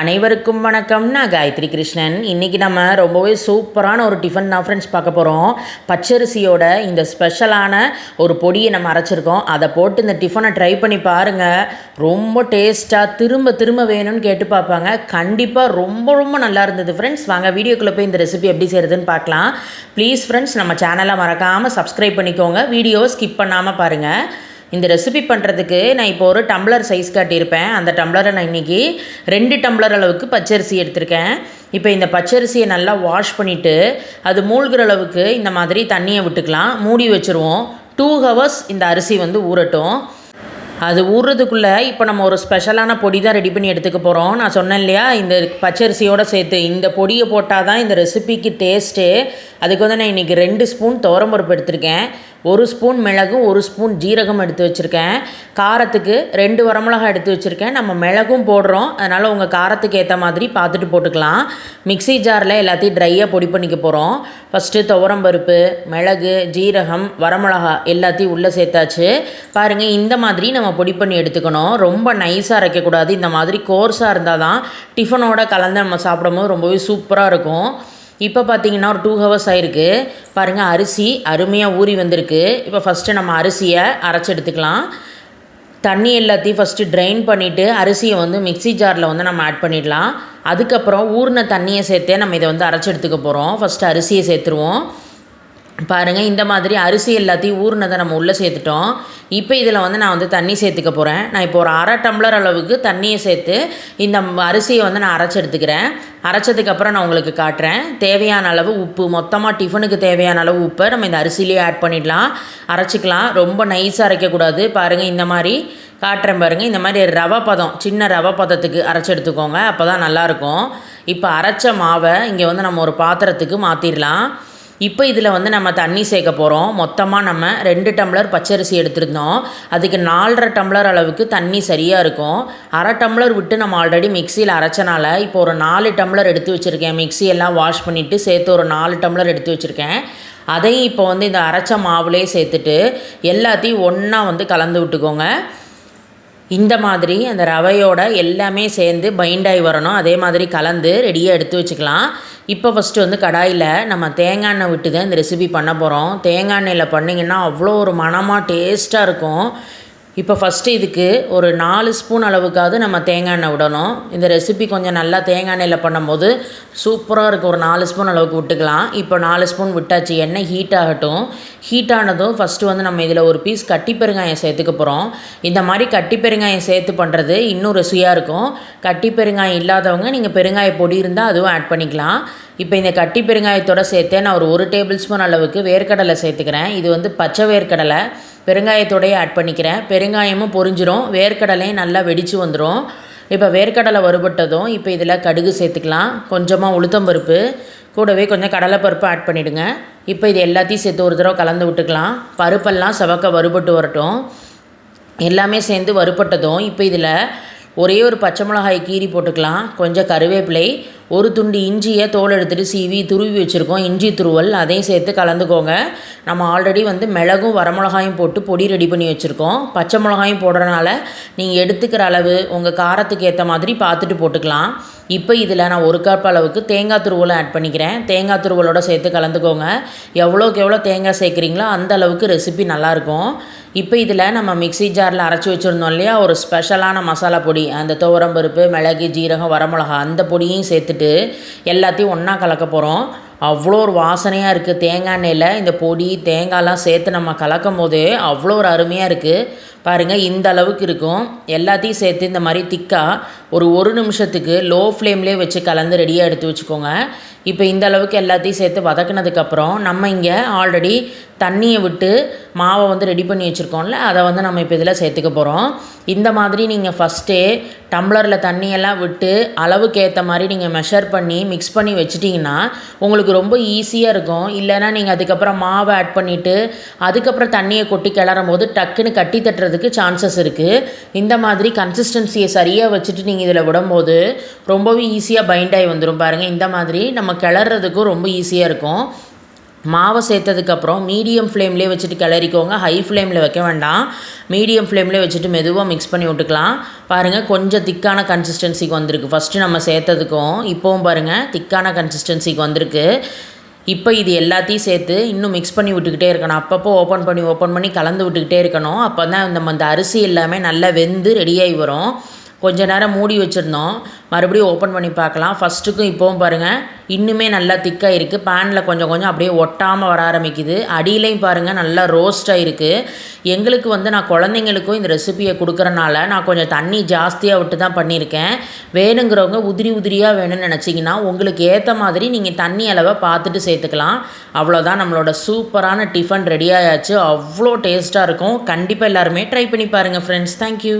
அனைவருக்கும் வணக்கம். நான் காயத்ரி கிருஷ்ணன். இன்றைக்கி நம்ம ரொம்பவே சூப்பரான ஒரு டிஃபன் தான் ஃப்ரெண்ட்ஸ் பார்க்க போகிறோம் பச்சரிசியோட இந்த ஸ்பெஷலான ஒரு பொடியை நம்ம அரைச்சிருக்கோம். அதை போட்டு இந்த டிஃபனை ட்ரை பண்ணி பாருங்கள் ரொம்ப டேஸ்ட்டாக திரும்ப திரும்ப வேணும்னு கேட்டு பார்ப்பாங்க. கண்டிப்பாக ரொம்ப ரொம்ப நல்லா இருந்தது ஃப்ரெண்ட்ஸ் வாங்க வீடியோக்குள்ளே போய் இந்த ரெசிபி எப்படி செய்கிறதுன்னு பார்க்கலாம். ப்ளீஸ் ஃப்ரெண்ட்ஸ் நம்ம சேனலை மறக்காமல் சப்ஸ்கிரைப் பண்ணிக்கோங்க. வீடியோவை ஸ்கிப் பண்ணாமல் பாருங்கள் இந்த ரெசிபி பண்ணுறதுக்கு நான் இப்போ ஒரு டம்ளர் சைஸ் காட்டியிருப்பேன். அந்த டம்ளரை நான் இன்றைக்கி ரெண்டு டம்ளர் அளவுக்கு பச்சரிசி எடுத்திருக்கேன். இப்போ இந்த பச்சரிசியை நல்லா வாஷ் பண்ணிவிட்டு அது மூழ்கிற அளவுக்கு இந்த மாதிரி தண்ணியை விட்டுக்கலாம். மூடி வச்சுருவோம். டூ ஹவர்ஸ் இந்த அரிசி வந்து ஊறட்டும். அது ஊறுறதுக்குள்ளே இப்போ நம்ம ஒரு ஸ்பெஷலான பொடி தான் ரெடி பண்ணி எடுத்துக்க போகிறோம் நான் சொன்னேன் இல்லையா இந்த பச்சரிசியோடு சேர்த்து இந்த பொடியை போட்டால் தான் இந்த ரெசிபிக்கு டேஸ்ட்டு அதுக்கு வந்து நான் இன்றைக்கி ரெண்டு ஸ்பூன் துவரம்பருப்பு எடுத்திருக்கேன். ஒரு ஸ்பூன் மிளகும் ஒரு ஸ்பூன் ஜீரகம் எடுத்து வச்சுருக்கேன். காரத்துக்கு ரெண்டு வரமிளகாய் எடுத்து வச்சுருக்கேன். நம்ம மிளகும் போடுறோம். அதனால் உங்கள் காரத்துக்கு ஏற்ற மாதிரி பார்த்துட்டு போட்டுக்கலாம். மிக்சி ஜாரில் எல்லாத்தையும் ட்ரையாக பொடி பண்ணிக்க போகிறோம் ஃபஸ்ட்டு துவரம்பருப்பு மிளகு ஜீரகம் வரமிளகா எல்லாத்தையும் உள்ளே சேர்த்தாச்சு. பாருங்கள் இந்த மாதிரி நம்ம பொடி பண்ணி எடுத்துக்கணும். ரொம்ப நைஸாக அரைக்கக்கூடாது. இந்த மாதிரி கோர்ஸாக இருந்தால் தான் டிஃபனோட கலந்து நம்ம சாப்பிடும்போது ரொம்பவே சூப்பராக இருக்கும். இப்போ பார்த்தீங்கன்னா ஒரு டூ ஹவர்ஸ் ஆயிருக்கு. பாருங்கள் அரிசி அருமையாக ஊறி வந்திருக்கு. இப்போ ஃபஸ்ட்டு நம்ம அரிசியை அரைச்சி எடுத்துக்கலாம். தண்ணி எல்லாத்தையும் ஃபஸ்ட்டு ட்ரைன் பண்ணிவிட்டு அரிசியை வந்து மிக்சி ஜாரில் வந்து நம்ம ஆட் பண்ணிடலாம். அதுக்கப்புறம் ஊறின தண்ணியை சேர்த்தே நம்ம இதை வந்து அரைச்சி எடுத்துக்க போகிறோம் ஃபஸ்ட்டு அரிசியை சேர்த்துருவோம். பாருங்கள் இந்த மாதிரி அரிசி எல்லாத்தையும் ஊறினதை நம்ம உள்ளே சேர்த்துட்டோம். இப்போ இதில் வந்து நான் வந்து தண்ணி சேர்த்துக்க போகிறேன் நான் இப்போ ஒரு அரை டம்ளர் அளவுக்கு தண்ணியை சேர்த்து இந்த அரிசியை வந்து நான் அரைச்சி எடுத்துக்கிறேன். அரைச்சதுக்கப்புறம் நான் உங்களுக்கு காட்டுறேன். தேவையான அளவு உப்பு மொத்தமாக டிஃபனுக்கு தேவையான அளவு உப்பை நம்ம இந்த அரிசிலேயே ஆட் பண்ணிடலாம். அரைச்சிக்கலாம். ரொம்ப நைஸாக அரைக்கக்கூடாது. பாருங்கள் இந்த மாதிரி காட்டுறேன் பாருங்கள் இந்த மாதிரி ரவை பதம் சின்ன ரவை பதத்துக்கு அரைச்சி எடுத்துக்கோங்க. அப்போ தான் நல்லாயிருக்கும் இப்போ அரைச்ச மாவை இங்கே வந்து நம்ம ஒரு பாத்திரத்துக்கு மாற்றிடலாம் இப்போ இதில் வந்து நம்ம தண்ணி சேர்க்க போகிறோம் மொத்தமாக நம்ம ரெண்டு டம்ளர் பச்சரிசி எடுத்திருந்தோம். அதுக்கு நாலரை டம்ளர் அளவுக்கு தண்ணி சரியாக இருக்கும். அரை டம்ளர் விட்டு நம்ம ஆல்ரெடி மிக்சியில் அரைச்சனால இப்போ ஒரு நாலு டம்ளர் எடுத்து வச்சுருக்கேன். மிக்சியெல்லாம் வாஷ் பண்ணிவிட்டு சேர்த்து ஒரு நாலு டம்ளர் எடுத்து வச்சுருக்கேன். அதையும் இப்போ வந்து இந்த அரைச்ச மாவுலேயே சேர்த்துட்டு எல்லாத்தையும் ஒன்றா வந்து கலந்து விட்டுக்கோங்க. இந்த மாதிரி அந்த ரவையோட எல்லாமே சேர்ந்து பைண்டாகி வரணும். அதே மாதிரி கலந்து ரெடியாக எடுத்து வச்சுக்கலாம். இப்போ ஃபஸ்ட்டு வந்து கடாயில் நம்ம தேங்காய் எண்ணெய் விட்டு தான் இந்த ரெசிபி பண்ண போகிறோம் தேங்காய் எண்ணெயில் பண்ணிங்கன்னா அவ்வளோ ஒரு மனமாக டேஸ்ட்டாக இருக்கும். இப்போ ஃபஸ்ட்டு இதுக்கு ஒரு நாலு ஸ்பூன் அளவுக்காவது நம்ம தேங்காய் எண்ணெய் விடணும். இந்த ரெசிபி கொஞ்சம் நல்லா தேங்காய் எண்ணெயில் பண்ணும்போது சூப்பராக இருக்கும். ஒரு நாலு ஸ்பூன் அளவுக்கு விட்டுக்கலாம். இப்போ நாலு ஸ்பூன் விட்டாச்சு. எண்ணெய் ஹீட் ஆகட்டும். ஹீட் ஆனதும் ஃபஸ்ட்டு வந்து நம்ம இதில் ஒரு பீஸ் கட்டி பெருங்காயம் சேர்த்துக்க போகிறோம் இந்த மாதிரி கட்டி பெருங்காயம் சேர்த்து பண்ணுறது இன்னும் ருசியாக இருக்கும். கட்டி பெருங்காயம் இல்லாதவங்க நீங்கள் பெருங்காய பொடி இருந்தால் அதுவும் ஆட் பண்ணிக்கலாம். இப்போ இந்த கட்டி பெருங்காயத்தோடு சேர்த்து நான் ஒரு ஒரு டேபிள் ஸ்பூன் அளவுக்கு வேர்க்கடலை சேர்த்துக்கிறேன். இது வந்து பச்சை வேர்க்கடலை. பெருங்காயத்தோடையே ஆட் பண்ணிக்கிறேன். பெருங்காயமும் பொரிஞ்சிரும். வேர்க்கடலையும் நல்லா வெடித்து வந்துடும் இப்போ வேர்க்கடலை வறுபட்டதும் இப்போ இதில் கடுகு சேர்த்துக்கலாம். கொஞ்சமாக உளுத்தம் பருப்பு. கூடவே கொஞ்சம் கடலைப்பருப்பு ஆட் பண்ணிவிடுங்க இப்போ இது எல்லாத்தையும் சேர்த்து ஒரு தடவை கலந்து விட்டுக்கலாம். பருப்பெல்லாம் செவக்க வறுபட்டு வரட்டும். எல்லாமே சேர்ந்து வறுபட்டதும் இப்போ இதில் ஒரே ஒரு பச்சை மிளகாய் கீறி போட்டுக்கலாம். கொஞ்சம் கருவேப்பிலை ஒரு துண்டு இஞ்சியை தோல் எடுத்துகிட்டு சீவி துருவி வச்சுருக்கோம். இஞ்சி துருவல் அதையும் சேர்த்து கலந்துக்கோங்க. நம்ம ஆல்ரெடி வந்து மிளகும் வரமிளகாயும் போட்டு பொடி ரெடி பண்ணி வச்சுருக்கோம். பச்சை மிளகாயும் போடுறனால நீங்கள் எடுத்துக்கிற அளவு உங்கள் காரத்துக்கு ஏற்ற மாதிரி பார்த்துட்டு போட்டுக்கலாம். இப்போ இதில் நான் ஒரு கப் அளவுக்கு தேங்காய் துருவலை ஆட் பண்ணிக்கிறேன். தேங்காய் துருவலோட சேர்த்து கலந்துக்கோங்க. எவ்வளோக்கு எவ்வளோ தேங்காய் சேர்க்குறீங்களோ அந்த அளவுக்கு ரெசிபி நல்லாயிருக்கும் இப்போ இதில் நம்ம மிக்சி ஜாரில் அரைச்சி வச்சுருந்தோம் இல்லையா? ஒரு ஸ்பெஷலான மசாலா பொடி அந்த துவரம் பருப்பு மிளகு ஜீரகம் வரமிளகா அந்த பொடியும் சேர்த்துட்டு எல்லாத்தையும் ஒன்றா கலக்க போகிறோம் அவ்வளோ ஒரு வாசனையாக இருக்குது தேங்காய் எண்ணெயில் இந்த பொடி தேங்காய்லாம் சேர்த்து நம்ம கலக்கும் போது அவ்வளோ ஒரு அருமையாக இருக்குது பாருங்கள் இந்த அளவுக்கு இருக்கும். எல்லாத்தையும் சேர்த்து இந்த மாதிரி திக்காக ஒரு ஒரு நிமிஷத்துக்கு லோ ஃப்ளேம்லேயே வச்சு கலந்து ரெடியாக எடுத்து வச்சுக்கோங்க. இப்போ இந்த அளவுக்கு எல்லாத்தையும் சேர்த்து வதக்குனதுக்கப்புறம் நம்ம இங்கே ஆல்ரெடி தண்ணியை விட்டு மாவை வந்து ரெடி பண்ணி வச்சுருக்கோம்ல அதை வந்து நம்ம இப்போ இதில் சேர்த்துக்க போகிறோம் இந்த மாதிரி நீங்கள் ஃபஸ்ட்டே டம்ளரில் தண்ணியெல்லாம் விட்டு அளவுக்கு ஏற்ற மாதிரி நீங்கள் மெஷர் பண்ணி மிக்ஸ் பண்ணி வச்சிட்டிங்கன்னா உங்களுக்கு ரொம்ப ஈஸியாக இருக்கும். இல்லைனா நீங்கள் அதுக்கப்புறம் மாவை ஆட் பண்ணிவிட்டு அதுக்கப்புறம் தண்ணியை கொட்டி கிளறும் போது டக்குன்னு கட்டி தட்டுறதுக்கு சான்சஸ் இருக்குது இந்த மாதிரி கன்சிஸ்டன்சியை சரியாக வச்சுட்டு நீங்கள் நீங்கள் இதில் விடும்போது ரொம்பவே ஈஸியாக பைண்ட் ஆகி வந்துடும் பாருங்கள் இந்த மாதிரி நம்ம கிளறதுக்கும் ரொம்ப ஈஸியாக இருக்கும். மாவை சேர்த்ததுக்கப்புறம் மீடியம் ஃப்ளேம்லேயே வச்சுட்டு கிளறிக்கோங்க. ஹை ஃப்ளேமில் வைக்க வேண்டாம். மீடியம் ஃப்ளேம்லேயே வச்சுட்டு மெதுவாக மிக்ஸ் பண்ணி விட்டுக்கலாம். பாருங்கள் கொஞ்சம் திக்கான கன்சிஸ்டன்சிக்கு வந்திருக்கு. ஃபஸ்ட்டு நம்ம சேர்த்ததுக்கும் இப்போவும் பாருங்கள் திக்கான கன்சிஸ்டன்சிக்கு வந்திருக்கு. இப்போ இது எல்லாத்தையும் சேர்த்து இன்னும் மிக்ஸ் பண்ணி விட்டுக்கிட்டே இருக்கணும். அப்பப்போ ஓப்பன் பண்ணி ஓப்பன் பண்ணி கலந்து விட்டுக்கிட்டே இருக்கணும். அப்போ தான் நம்ம அந்த அரிசி எல்லாமே நல்லா வெந்து ரெடியாகி வரும். கொஞ்ச நேரம் மூடி வச்சுருந்தோம். மறுபடியும் ஓப்பன் பண்ணி பார்க்கலாம். ஃபஸ்ட்டுக்கும் இப்போவும் பாருங்கள் இன்னுமே நல்லா திக்காக இருக்குது பேனில் கொஞ்சம் கொஞ்சம் அப்படியே ஒட்டாமல் வர ஆரம்பிக்குது. அடியிலையும் பாருங்கள் நல்லா ரோஸ்ட்டாக இருக்குது எங்களுக்கு வந்து நான் குழந்தைங்களுக்கும் இந்த ரெசிபியை கொடுக்குறனால நான் கொஞ்சம் தண்ணி ஜாஸ்தியாக விட்டு தான் பண்ணியிருக்கேன். வேணுங்கிறவங்க உதிரி உதிரியாக வேணும்னு நினச்சிங்கன்னா உங்களுக்கு ஏற்ற மாதிரி நீங்கள் தண்ணி அளவை பார்த்துட்டு சேர்த்துக்கலாம். அவ்வளோதான் நம்மளோட சூப்பரான டிஃபன் ரெடி ஆயாச்சு. அவ்வளோ டேஸ்ட்டாக இருக்கும். கண்டிப்பாக எல்லாருமே ட்ரை பண்ணி பாருங்கள் ஃப்ரெண்ட்ஸ் தேங்க்யூ